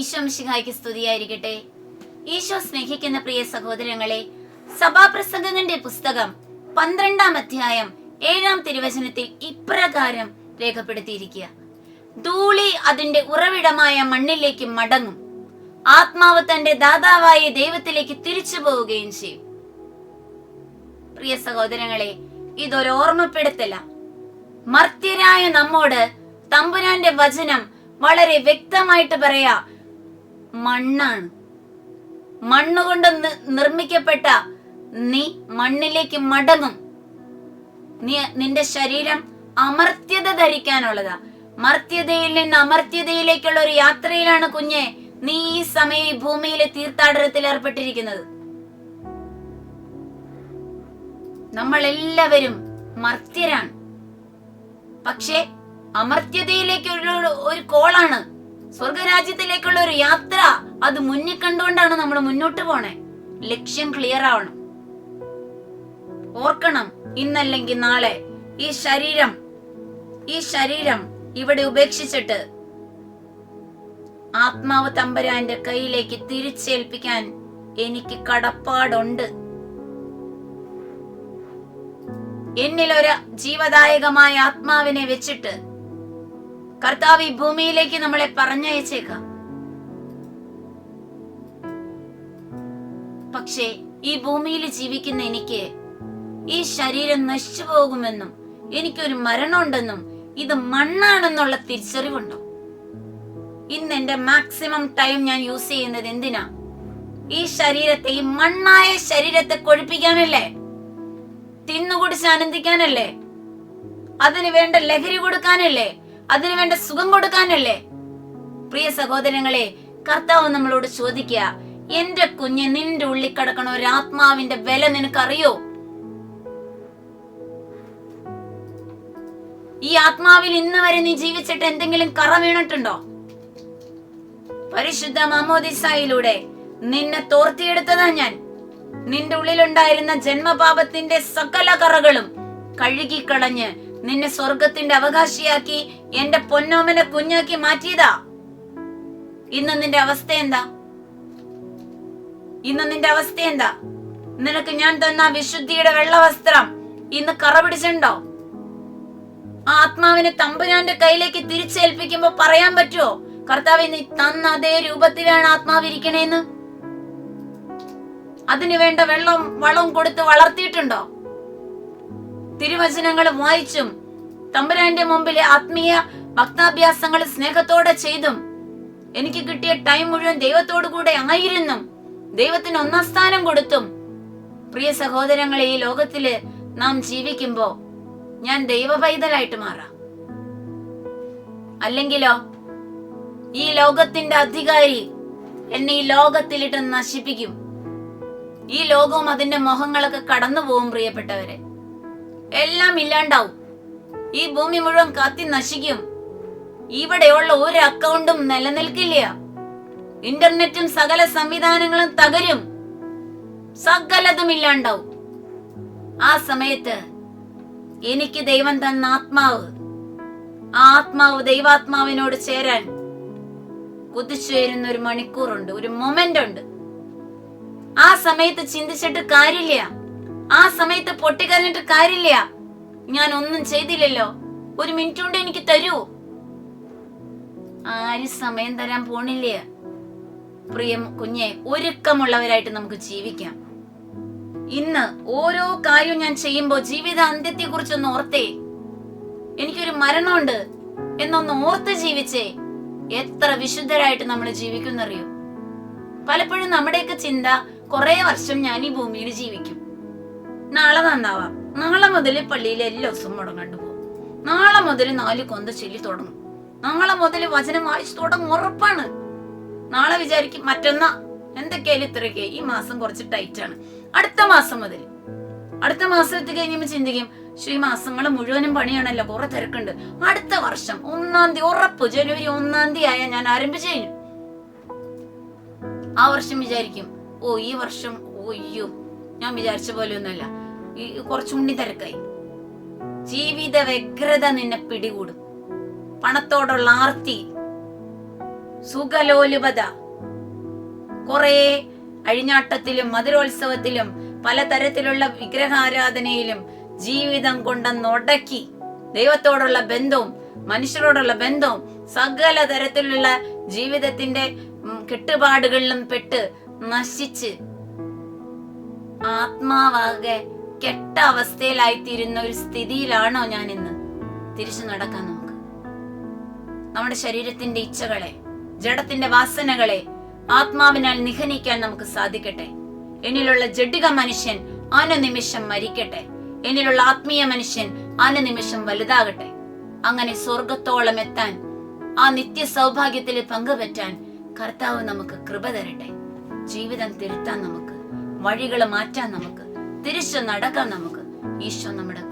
ഈശോ സ്തുതിയായിരിക്കട്ടെ. ഈശോ സ്നേഹിക്കുന്ന പ്രിയ സഹോദരങ്ങളെ സഭാപ്രസംഗങ്ങളുടെ പുസ്തകം പന്ത്രണ്ടാം അധ്യായം ഏഴാം തിരുവചനത്തിൽ ഇപ്രകാരം രേഖപ്പെടുത്തിയിരിക്കുക. ധൂളി അതിന്റെ ഉറവിടമായ മണ്ണിലേക്ക് മടങ്ങും. ആത്മാവ് തന്റെ ദാതാവായ ദൈവത്തിലേക്ക് തിരിച്ചു പോവുകയും ചെയ്യും. പ്രിയ സഹോദരങ്ങളെ ഇതൊരു ഓർമ്മപ്പെടുത്തല. മർത്യരായ നമ്മോട് തമ്പുരാന്റെ വചനം വളരെ വ്യക്തമായിട്ട് പറയാ മണ്ണാണ്. മണ്ണുകൊണ്ട് നിർമ്മിക്കപ്പെട്ട നീ മണ്ണിലേക്ക് മടങ്ങും. നീ നിന്റെ ശരീരം അമർത്യത ധരിക്കാനുള്ളതാ. മർത്യതയിൽ നിന്ന് അമർത്യതയിലേക്കുള്ള ഒരു യാത്രയിലാണ് കുഞ്ഞെ നീ ഈ സമയം ഈ ഭൂമിയിലെ തീർത്ഥാടനത്തിൽ ഏർപ്പെട്ടിരിക്കുന്നത്. നമ്മൾ എല്ലാവരും മർത്യരാണ്. പക്ഷേ അമർത്യതയിലേക്കുള്ള ഒരു- കോളാണ് സ്വർഗരാജ്യത്തിലേക്കുള്ള ഒരു യാത്ര അത് മുന്നിൽ കണ്ടുകൊണ്ടാണ് നമ്മൾ മുന്നോട്ട് പോണേ. ലക്ഷ്യം ക്ലിയർ ആവണം. ഓർക്കണം ഇന്നല്ലെങ്കിൽ നാളെ ഈ ശരീരം ഈ ശരീരം ഇവിടെ ഉപേക്ഷിച്ചിട്ട് ആത്മാവ് തമ്പരാന്റെ കയ്യിലേക്ക് തിരിച്ചേൽപ്പിക്കാൻ എനിക്ക് കടപ്പാടുണ്ട്. എന്നിലൊരു ജീവദായകമായ ആത്മാവിനെ വെച്ചിട്ട് കർത്താവ് ഈ ഭൂമിയിലേക്ക് നമ്മളെ പറഞ്ഞയച്ചേക്കാം. പക്ഷേ ഈ ഭൂമിയിൽ ജീവിക്കുന്ന എനിക്ക് ഈ ശരീരം നശിച്ചു പോകുമെന്നും എനിക്കൊരു മരണമുണ്ടെന്നും ഇത് മണ്ണാണെന്നുള്ള തിരിച്ചറിവുണ്ടോ? ഇന്ന് എന്റെ മാക്സിമം ടൈം ഞാൻ യൂസ് ചെയ്യുന്നത് എന്തിനാ? ഈ ശരീരത്തെ ഈ മണ്ണായ ശരീരത്തെ കൊഴിപ്പിക്കാനല്ലേ? തിന്നുകുടിച്ച് ആനന്ദിക്കാനല്ലേ? അതിന് വേണ്ട ലഹരി കൊടുക്കാനല്ലേ? അതിന് വേണ്ട സുഖം കൊടുക്കാനല്ലേ? പ്രിയ സഹോദരങ്ങളെ കർത്താവ് നമ്മളോട് ചോദിക്കുക എന്റെ കുഞ്ഞ് നിന്റെ ഉള്ളിൽ കിടക്കണ ഒരു ആത്മാവിന്റെ വില നിനക്കറിയോ? ഈ ആത്മാവിൽ ഇന്ന് വരെ നീ ജീവിച്ചിട്ട് എന്തെങ്കിലും കറ വീണിട്ടുണ്ടോ? പരിശുദ്ധ മാമോദിസായിലൂടെ നിന്നെ തോർത്തിയെടുത്തതാ ഞാൻ. നിന്റെ ഉള്ളിലുണ്ടായിരുന്ന ജന്മപാപത്തിന്റെ സകല കറകളും കഴുകിക്കളഞ്ഞ് നിന്നെ സ്വർഗത്തിന്റെ അവകാശിയാക്കി എന്റെ പൊന്നോമനെ കുഞ്ഞാക്കി മാറ്റിയതാ. ഇന്ന് നിന്റെ അവസ്ഥ എന്താ? ഇന്ന് നിന്റെ അവസ്ഥ എന്താ? നിനക്ക് ഞാൻ തന്ന വിശുദ്ധിയുടെ വിശുദ്ധിയുടെ വെള്ളവസ്ത്രം ഇന്ന് കറ ആ ആത്മാവിനെ തമ്പുരാന്റെ കയ്യിലേക്ക് തിരിച്ചേൽപ്പിക്കുമ്പോ പറയാൻ പറ്റുമോ കർത്താവ് നീ തന്ന അതേ രൂപത്തിലാണ് ആത്മാവ് ഇരിക്കണേന്ന്? അതിനു വേണ്ട വെള്ളം വളവും കൊടുത്ത് വളർത്തിയിട്ടുണ്ടോ? തിരുവചനങ്ങൾ വായിച്ചും തമ്പുരാന്റെ മുമ്പിലെ ആത്മീയ ഭക്താഭ്യാസങ്ങൾ സ്നേഹത്തോടെ ചെയ്തും എനിക്ക് കിട്ടിയ ടൈം മുഴുവൻ ദൈവത്തോടു കൂടെ ആയിരുന്നും. ദൈവത്തിന് ഒന്നാം സ്ഥാനം കൊടുത്തും. പ്രിയ സഹോദരങ്ങളെ ഈ ലോകത്തിൽ നാം ജീവിക്കുമ്പോ ഞാൻ ദൈവ പൈതലായിട്ട് മാറാം. അല്ലെങ്കിലോ ഈ ലോകത്തിന്റെ അധികാരി എന്നെ ഈ ലോകത്തിലിട്ട് നശിപ്പിക്കും. ഈ ലോകവും അതിന്റെ മോഹങ്ങളൊക്കെ കടന്നു പോകും പ്രിയപ്പെട്ടവരെ. എല്ലാം ഇല്ലാണ്ടാവും. ഈ ഭൂമി മുഴുവൻ കത്തി നശിക്കും. ഇവിടെയുള്ള ഒരു അക്കൗണ്ടും നിലനിൽക്കില്ല. ഇന്റർനെറ്റും സകല സംവിധാനങ്ങളും തകരും. സകലതും ഇല്ലാണ്ടാവും. ആ സമയത്ത് എനിക്ക് ദൈവം തന്ന ആത്മാവ് ആ ആത്മാവ് ദൈവാത്മാവിനോട് ചേരാൻ കുതിച്ചുയരുന്ന ഒരു മണിക്കൂറുണ്ട് ഒരു മൊമെന്റ് ഉണ്ട്. ആ സമയത്ത് ചിന്തിച്ചിട്ട് കാര്യമില്ല. ആ സമയത്ത് പൊട്ടിക്കരഞ്ഞിട്ട് കാര്യമില്ല. ഞാൻ ഒന്നും ചെയ്തില്ലല്ലോ. ഒരു മിനിറ്റ് കൊണ്ട് എനിക്ക് തരൂ. ആരും സമയം തരാൻ പോണില്ല? പ്രിയം കുഞ്ഞെ ഒരുക്കമുള്ളവരായിട്ട് നമുക്ക് ജീവിക്കാം. ഇന്ന് ഓരോ കാര്യവും ഞാൻ ചെയ്യുമ്പോൾ ജീവിത അന്ത്യത്തെ കുറിച്ചൊന്ന് ഓർത്തേ. എനിക്കൊരു മരണമുണ്ട് എന്നൊന്ന് ഓർത്ത് ജീവിച്ചേ. എത്ര വിശുദ്ധരായിട്ട് നമ്മൾ ജീവിക്കുന്നറിയോ? പലപ്പോഴും നമ്മുടെയൊക്കെ ചിന്ത കുറെ വർഷം ഞാൻ ഈ ഭൂമിയിൽ ജീവിക്കും. നാളെ നന്നാവാം നാളെ മുതൽ പള്ളിയിൽ എല്ലാ ദിവസവും മുടങ്ങാണ്ട് പോകും. നാളെ മുതൽ നാല് കൊന്ത ചൊല്ലി തുടങ്ങും. നാളെ മുതൽ വചനം വായിച്ചു തുടങ്ങും ഉറപ്പാണ്. നാളെ വിചാരിക്കും മറ്റന്നാ. എന്തൊക്കെയായാലും ഇത്രയൊക്കെ. ഈ മാസം കുറച്ച് ടൈറ്റ് ആണ്. അടുത്ത മാസം മുതൽ. അടുത്ത മാസം എത്തി കഴിഞ്ഞുമ്പോ ചിന്തിക്കും ഈ മാസങ്ങൾ മുഴുവനും പണിയാണല്ലോ കുറെ തിരക്കുണ്ട്. അടുത്ത വർഷം ഒന്നാം തീയതി ഉറപ്പ് ജനുവരി ഒന്നാം തീയതി ആയാൽ ഞാൻ ആരംഭിച്ചു കഴിഞ്ഞു. ആ വർഷം വിചാരിക്കും ഓ ഈ വർഷം ഓ അയ്യോ ഞാൻ വിചാരിച്ച പോലെ ഒന്നുമല്ല ഈ കുറച്ചുണ്ണി തിരക്കായി ജീവിത വ്യഗ്രത നിന്നെ പിടികൂടും. പണത്തോടുള്ള ആർത്തി. സുഖലോലുപത. കുറെ അഴിഞ്ഞാട്ടത്തിലും മധുരോത്സവത്തിലും പലതരത്തിലുള്ള വിഗ്രഹാരാധനയിലും ജീവിതം കൊണ്ടെന്നൊടക്കി ദൈവത്തോടുള്ള ബന്ധവും മനുഷ്യരോടുള്ള ബന്ധവും സകല തരത്തിലുള്ള ജീവിതത്തിന്റെ കെട്ടുപാടുകളിലും പെട്ട് നശിച്ച് ആത്മാവാകെ കെട്ട അവസ്ഥയിലായിത്തീരുന്ന ഒരു സ്ഥിതിയിലാണോ ഞാൻ ഇന്ന് തിരിച്ചു നടക്കാൻ നമുക്ക് നമ്മുടെ ശരീരത്തിന്റെ ഇച്ഛകളെ ജഡത്തിന്റെ വാസനകളെ ആത്മാവിനാൽ നിഹനിക്കാൻ നമുക്ക് സാധിക്കട്ടെ. എന്നിലുള്ള ജഡിക മനുഷ്യൻ അനുനിമിഷം മരിക്കട്ടെ. എന്നിലുള്ള ആത്മീയ മനുഷ്യൻ അനുനിമിഷം വലുതാകട്ടെ. അങ്ങനെ സ്വർഗത്തോളം എത്താൻ ആ നിത്യ സൗഭാഗ്യത്തിൽ പങ്കുപറ്റാൻ കർത്താവ് നമുക്ക് കൃപ തരട്ടെ. ജീവിതം തിരുത്താൻ നമുക്ക് വഴികൾ മാറ്റാൻ നമുക്ക് തിരിച്ചു നടക്കാൻ നമുക്ക് ഈശോ നമ്മുടെ